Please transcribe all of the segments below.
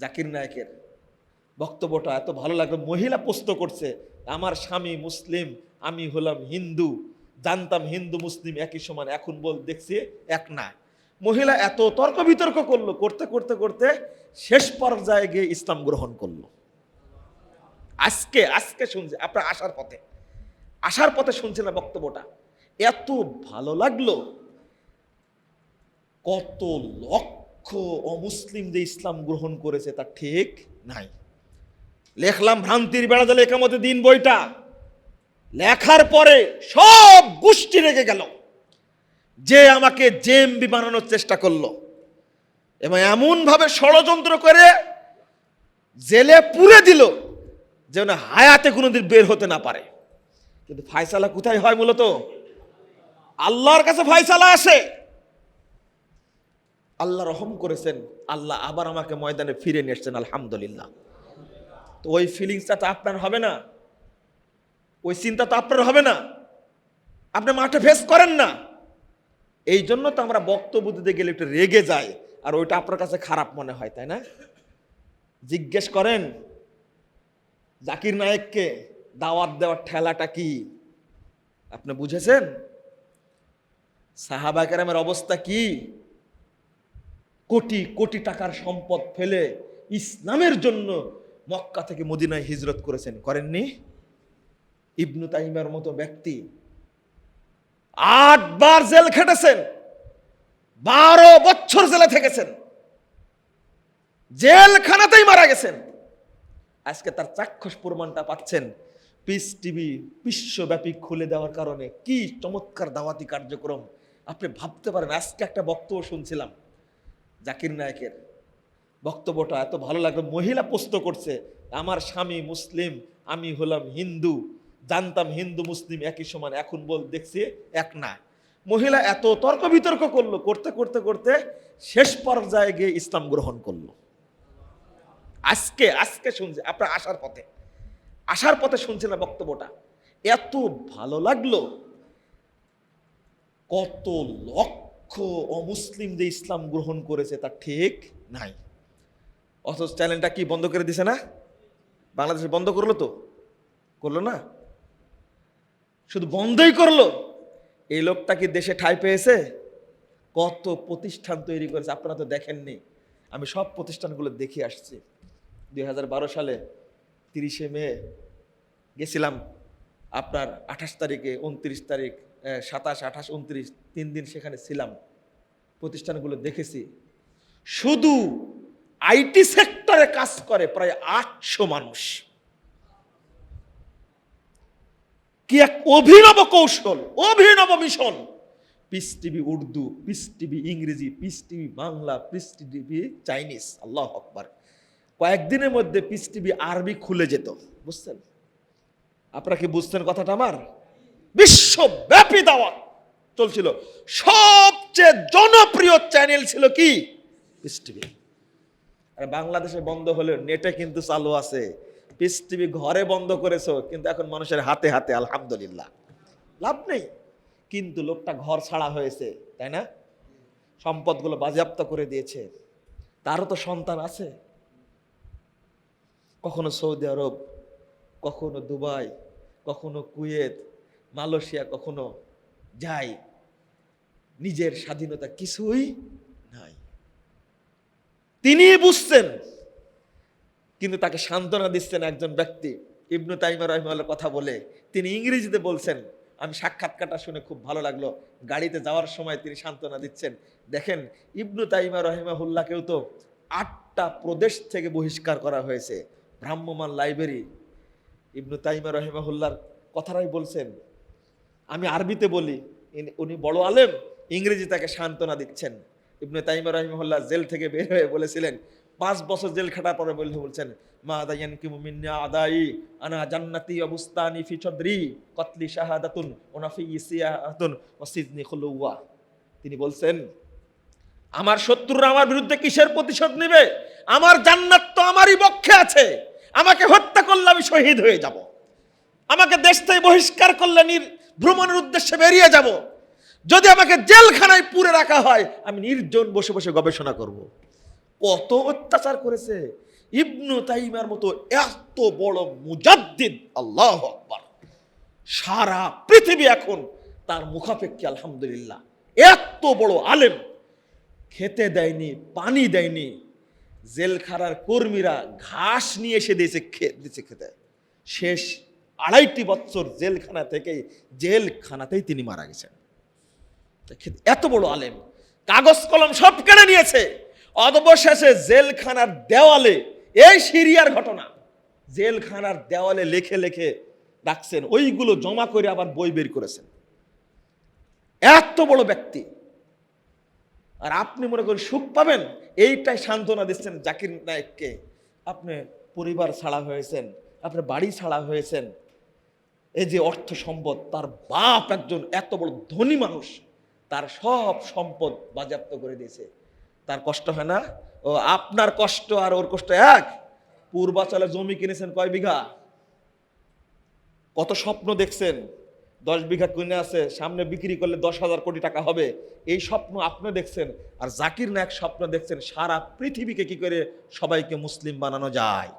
জাকির নায়কের বক্তব্যটা এত ভালো লাগল। মহিলা প্রশ্ন করছে, আমার স্বামী মুসলিম, আমি হলাম হিন্দু, জানতাম হিন্দু মুসলিম একই সমান, এখন বল, দেখছি এক না। মহিলা এত তর্ক বিতর্ক করল, করতে করতে করতে শেষ পর্যায়ে গিয়ে ইসলাম গ্রহণ করল। আজকে আজকে শুনছি, আপনার আসার পথে আসার পথে শুনছিলাম বক্তব্যটা। এত ভালো লাগল, কত লক্ষ অমুসলিম যে ইসলাম গ্রহণ করেছে তা ঠিক নাই। লেখলাম ভ্রান্তির বেড়া জালে একামতে দিন বইটা। লেখার পরে সব গোষ্ঠী রেগে গেল। যে আমাকে জেএমবি বানানোর চেষ্টা করল। এবং এমনভাবে ষড়যন্ত্র করে জেলে পুরে দিল যেন হায়াতে কোনোদিন বের হতে না পারে। কিন্তু ফায়সালা কোথায় হয় মূলত আল্লাহর কাছে ফায়সালা আসে। আল্লাহ রহম করেছেন, আল্লাহ আবার আমাকে ময়দানে ফিরে নিয়ে এসছেন, আলহামদুলিল্লাহ। তো ওই ফিলিংসটা তো আপনার হবে না। ওই চিন্তা তো আপনার হবে না। আপনি মাঠে ফেস করেন না। এই জন্য তো আমরা বক্তব্য দিতে গেলে একটু রেগে যাই, আর ওইটা আপনার কাছে খারাপ মনে হয়, তাই না? জিজ্ঞেস করেন, জাকির নায়েককে দাওয়াত দেওয়ার ঠেলাটা কি? আপনি বুঝেছেন? সাহাবা কেরামের অবস্থা কি? কোটি কোটি টাকার সম্পদ ফেলে ইসলামের জন্য মক্কা থেকে মদিনায় হিজরত করেছেন। করেননি? ইবনু তাইমার মতো ব্যক্তি আটবার জেল খেটেছেন, বারো বছর জেলে থেকেছেন, জেলখানাতেই মারা গেছেন। আজকে তার চাক্ষুষ প্রমাণটা পাচ্ছেন পিস টিভি বিশ্বব্যাপী খুলে দেওয়ার কারণে। কি চমৎকার দাওয়াতি কার্যক্রম। আপনি ভাবতে পারেন, আজকে একটা বক্তব্য শুনছিলাম। জাকির নায়কের বক্তব্যটা এত ভালো লাগল। মহিলা প্রশ্ন করছে, আমার স্বামী মুসলিম, আমি হলাম হিন্দু, জানতাম হিন্দু মুসলিম একই সমান, এখন বল, দেখছি এক না। মহিলা এত তর্ক বিতর্ক করল, করতে করতে করতে শেষ পর্যায়ে গিয়ে ইসলাম গ্রহণ করল। আজকে আজকে শুনছি, আপনার আসার পথে আসার পথে শুনছিলাম বক্তব্যটা। এত ভালো লাগল, কত লক্ষ অমুসলিম যে ইসলাম গ্রহণ করেছে তা ঠিক নাই। অথচ চ্যানেলটা কি বন্ধ করে দিছে না? বাংলাদেশে বন্ধ করল তো? করল না? শুধু বন্ধই করল? এই লোকটা কি দেশে ঠাঁই পেয়েছে? কত প্রতিষ্ঠান তৈরি করেছে আপনারা তো দেখেননি। আমি সব প্রতিষ্ঠানগুলো দেখে আসছি। দুই হাজার বারো সালে তিরিশে মে গেছিলাম। আপনার আঠাশ তারিখে, উনত্রিশ তারিখ সাতাশ, আঠাশ, উনত্রিশ, তিন দিন সেখানে ছিলাম। প্রতিষ্ঠানগুলো দেখেছি। শুধু আইটি সেক্টরে কাজ করে প্রায় আটশো মানুষ। কি এক অভিনব কৌশল, অভিনব mission. Peace TV Urdu, Peace TV ইংরেজি, Peace TV Bangla, Peace TV Chinese. Allah আকবার। কয়েকদিনের মধ্যে পিস টিভি আরবি খুলে যেত। বুঝছেন? আপনারা কি বুঝছেন কথাটা আমার? বিশ্বব্যাপী দাওয়া চলছিল। সবচেয়ে জনপ্রিয় চ্যানেল ছিল কি? বাংলাদেশে বন্ধ হলে নেটে কিন্তু চালু আছে। পিস টিভি ঘরে বন্ধ করেছ, কিন্তু এখন মানুষের হাতে হাতে, আলহামদুলিল্লাহ। লাভ নেই। কিন্তু লোকটা ঘর ছাড়া হয়েছে, তাই না? সম্পদগুলো বাজেয়াপ্ত করে দিয়েছে। তারও তো সন্তান আছে। কখনো সৌদি আরব, কখনো দুবাই, কখনো কুয়েত মালয়েশিয়া কখনো যায়, নিজের স্বাধীনতা কিছুই নাই। তিনি বুঝছেন, কিন্তু তাকে সান্ত্বনা দিচ্ছেন একজন ব্যক্তি। ইবনু তাইমা রহমাল্লার কথা বলে, তিনি ইংরেজিতে বলছেন, আমি সাক্ষাৎকারটা শুনে খুব ভালো লাগল। গাড়িতে যাওয়ার সময় তিনি সান্ত্বনা দিচ্ছেন। দেখেন, ইবনু তাইমা রহিমাহুল্লাহকেও তো আটটা প্রদেশ থেকে বহিষ্কার করা হয়েছে। ভ্রাম্যমান লাইব্রেরি। ইবনু তাইমা রহিমাহুল্লার কথাটাই বলছেন আমি আরবিতে বলি উনি বড় আলেম, ইংরেজি তাকে সান্ত্বনা দিচ্ছেন। ইবনে তাইমা রহিমহুল্লাহ জেল থেকে বের হয়ে বলেছিলেন, পাঁচ বছর জেল খাটার পরে বলে বলছেন, মা দায়ান কি মিন্না আদাই, আনা জান্নাতি অবস্তানি ফি চদ্রি কতলি শাহাদাতুন, ওনাফি ইসিয়াতুন ওয়াসিদনি খুলুয়া তিনি বলছেন, আমার শত্রুরা আমার বিরুদ্ধে কিসের প্রতিশোধ নেবে? আমার জান্নাত তো আমারই পক্ষে আছে। আমাকে হত্যা করলে আমি শহীদ হয়ে যাব। আমাকে দেশ থেকে বহিষ্কার করলে ভ্রমণের উদ্দেশ্যে বেরিয়ে যাব। যদি আমাকে জেলখানায় পুরে রাখা হয়, আমি নির্জন বসে বসে গবেষণা করব। কত অত্যাচার করেছে। ইবনু তাইমার মতো এত বড় মুজাদ্দিদ, আল্লাহ আকবার। সারা পৃথিবী এখন তার মুখাপেক্ষী, আলহামদুলিল্লাহ। এত বড় আলেম। খেতে দেয়নি, পানি দেয়নি। জেলখানার কর্মীরা ঘাস নিয়ে এসে দিয়েছে দিয়েছে খেতে। শেষ আড়াইটি বছর জেলখানা থেকে জেলখানাতেই তিনি মারা গেছেন। এত বড় আলেম, কাগজ কলম সব কেড়ে নিয়েছে। অবশেষে জেলখানার দেওয়ালে, এই সিরিয়ার ঘটনা, জেলখানার দেওয়ালে লেখে লেখে রাখছেন, ওইগুলো জমা করে আবার বই বের করেছেন। এত বড় ব্যক্তি। আর আপনি মনে করেন সুখ পাবেন, এইটাই সান্ত্বনা দিচ্ছেন জাকির নায়ককে। আপনি পরিবার ছাড়া হয়েছেন, আপনার বাড়ি ছাড়া হয়েছেন এই যে অর্থ সম্পদ, তার বাপ একজন এত বড় ধনী মানুষ, তার সব সম্পদ বাজেয়াপ্ত করে দিয়েছে। তার কষ্ট হয় না? ও, আপনার কষ্ট আর ওর কষ্ট এক। পূর্বাচলে জমি কিনেছেন কয় বিঘা? কত স্বপ্ন দেখছেন? দশ বিঘা কিনে আছে, সামনে বিক্রি করলে দশ হাজার কোটি টাকা হবে। এই স্বপ্ন আপনি দেখছেন, আর জাকির নায়ক স্বপ্ন দেখছেন, সারা পৃথিবীকে কি করে সবাইকে মুসলিম বানানো যায়?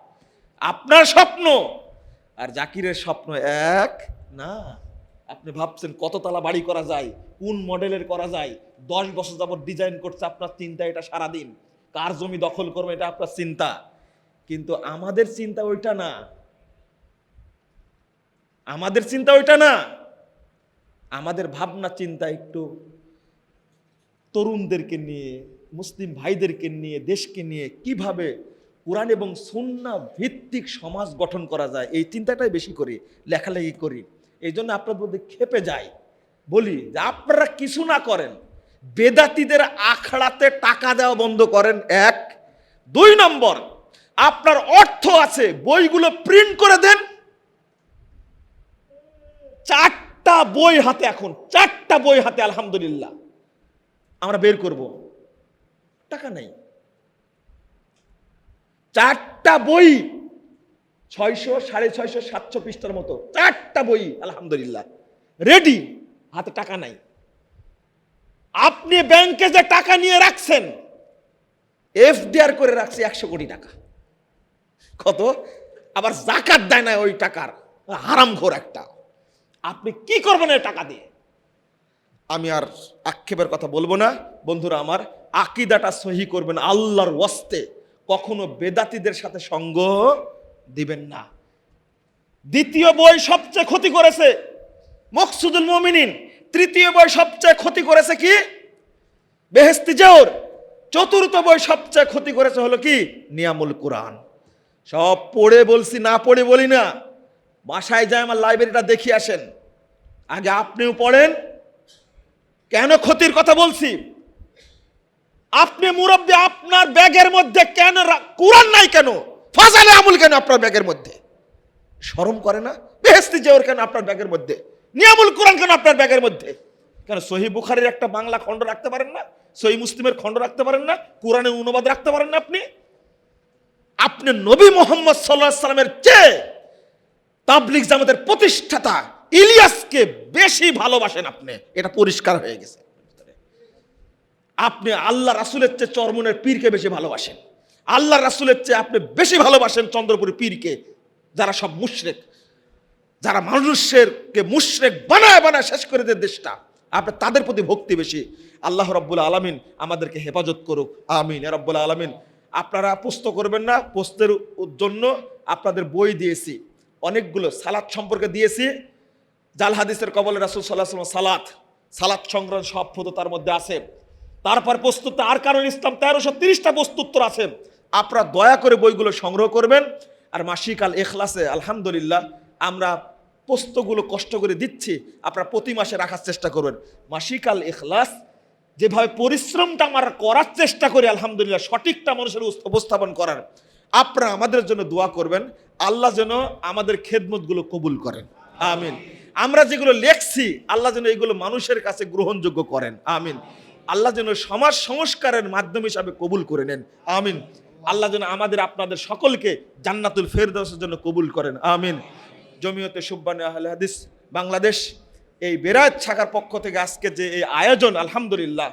আপনার স্বপ্ন আর জাকিরের স্বপ্ন এক, না, আপনি ভাবছেন কত তালা বাড়ি করা যায়, কোন মডেলের করা যায়, দশ বছর যাবত ডিজাইন করছে আপনার চিন্তা, এটা সারাদিন। কার জমি দখল করবে, এটা আপনার চিন্তা। কিন্তু আমাদের চিন্তা ওইটা না। আমাদের চিন্তা ওইটা না। আমাদের ভাবনা, চিন্তা একটু তরুণদেরকে নিয়ে, মুসলিম ভাইদেরকে নিয়ে, দেশকে নিয়ে, কীভাবে কোরআন এবং সুন্না ভিত্তিক সমাজ গঠন করা যায়। এই চিন্তাটাই বেশি করি, লেখালেখি করি। এই জন্য আপনার মধ্যে খেপে যাই। বলি যে আপনারা কিছু না করেন, বেদাতিদের আখড়াতে টাকা দেওয়া বন্ধ করেন। এক। দুই নম্বর, আপনার অর্থ আছে, বইগুলো প্রিন্ট করে দেন। চারটা বই হাতে এখন, চারটা বই হাতে, আলহামদুলিল্লাহ। আমরা বের করব। টাকা নেই। চারটা বই ছয়শো, সাড়ে ছয়শো, সাতশো পৃষ্ঠার মতো। চারটা বই, আলহামদুলিল্লাহ। রেডি হাতে টাকা নাই। আপনি ব্যাংকে যে টাকা নিয়ে রাখছেন, এফডিআর করে রাখছে একশো কোটি টাকা। কত? আবার জাকাত দেয় না ওই টাকার। হারাম ঘোর একটা। আপনি কি করবেন এই টাকা দিয়ে? আমি আর আক্ষেপের কথা বলব না। বন্ধুরা আমার, আকিদাটা সহি করবেন আল্লাহর ওয়াস্তে। কখনো বেদাতিদের সাথে সঙ্গ দিবেন না। দ্বিতীয় বই সবচেয়ে ক্ষতি করেছে মকসুদুল মমিনিন। তৃতীয় বই সবচেয়ে ক্ষতি করেছে কি? বেহেস্তি জোর চতুর্থ বই সবচেয়ে ক্ষতি করেছে হলো কি? নিয়ামুল কোরআন। সব পড়ে বলছি, না পড়ে বলি না। বাসায় যায় আমার লাইব্রেরিটা দেখিয়ে আসেন। আগে আপনিও পড়েন। কেন ক্ষতির কথা বলছি? আপনি মুরব্বী, আপনার ব্যাগের মধ্যে কেন কোরআন নাই কেন? ফাজালে আমুল কেন আপনার ব্যাগের মধ্যে? শরম করে না? বেহেস্তি জেওর কেন আপনার ব্যাগের মধ্যে? নিয়ামুল কোরআন কেন আপনার ব্যাগের মধ্যে? কেন সহি বুখারের একটা বাংলা খণ্ড রাখতে পারেন না? সহি মুসলিমের খণ্ড রাখতে পারেন না? কোরআনের অনুবাদ রাখতে পারেন না আপনি? আপনি নবী মোহাম্মদ সাল্লাহ সাল্লামের চেয়ে তাবলিক জামাতের প্রতিষ্ঠাতা ইলিয়াসকে বেশি ভালোবাসেন আপনি। এটা পরিষ্কার হয়ে গেছে। আপনি আল্লাহ রাসুলের চেয়ে চরমনের পীরকে বেশি ভালোবাসেন। আল্লাহ রাসুলের চেয়ে আপনি বেশি ভালোবাসেন চন্দ্রপুরী পীরকে, যারা সব মুশরেক। যারা মানুষেরকে মুশরেক বানায় বানায় শেষ করে দেয় দেশটা। আপনি তাদের প্রতি ভক্তি বেশি। আল্লাহ রব্বুল আলমিন আমাদেরকে হেফাজত করুক। আমিন রব্বুল আলমিন। আপনারা পোস্ত করবেন না পোস্তের জন্য আপনাদের বই দিয়েছি। অনেকগুলো সালাদ সম্পর্কে দিয়েছি। জাল হাদিসের কবলে রাসুল সাল্লাহ সালাত সালাত সংগ্রহ সব ফটো তার মধ্যে আছে। তারপর প্রস্তুত আর কারণ ইসলাম তেরোশো তিরিশটা প্রস্তুত্তর আছে। আপনারা দয়া করে বইগুলো সংগ্রহ করবেন। আর মাসিক আল এখলাসে, আলহামদুলিল্লাহ, আমরা পোস্তগুলো কষ্ট করে দিচ্ছি। আপনারা প্রতি মাসে রাখার চেষ্টা করবেন। মাসিক আল এখলাস, যেভাবে পরিশ্রমটা আমরা করার চেষ্টা করি, আলহামদুলিল্লাহ, সঠিকটা মানুষের উপস্থাপন করার। আপনারা আমাদের জন্য দোয়া করবেন। আল্লাহ যেন আমাদের খেদমতগুলো কবুল করেন। আমিন। আমরা যেগুলো লেখছি, আল্লাহ যেন এগুলো মানুষের কাছে গ্রহণযোগ্য করেন। আমিন। আল্লাহ যেন সমাজ সংস্কারের মাধ্যম হিসাবে কবুল করে নেন। আমিন। আল্লাহ যেন আমাদের, আপনাদের সকলকে জান্নাতুল ফেরদাউসের জন্য কবুল করেন। আমিন। জমিয়তে সুব্বানে আহলে হাদিস, বাংলাদেশ, এই বেরাত শাখার পক্ষ থেকে আজকে যে এই আয়োজন, আলহামদুলিল্লাহ,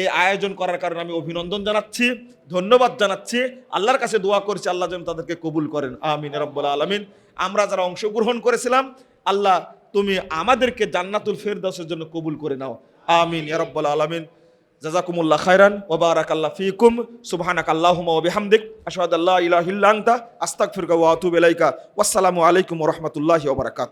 এই আয়োজন করার কারণে আমি অভিনন্দন জানাচ্ছি, ধন্যবাদ জানাচ্ছি। আল্লাহর কাছে দোয়া করছি, আল্লাহ যেন তাদেরকে কবুল করেন। আমিন রব্বুল আলমিন। আমরা যারা অংশগ্রহণ করেছিলাম, আল্লাহ তুমি আমাদেরকে জান্নাতুল ফেরদাসের জন্য কবুল করে নাও। আমিন রব্বুল আলামিন। জাজাকুমুল্লাহ খায়রান ওয়া বারাকাল্লাহ ফিকুম সুবহানাকা আল্লাহুম্মা ওয়া বিহামদিক, আশহাদু আল্লা ইলাহা ইল্লা আনতা, আস্তাগফিরুকা ওয়া আতুবু ইলাইকা। ওয়াসসালামু আলাইকুম ওয়া রাহমাতুল্লাহি ওয়া বারাকাতুহু।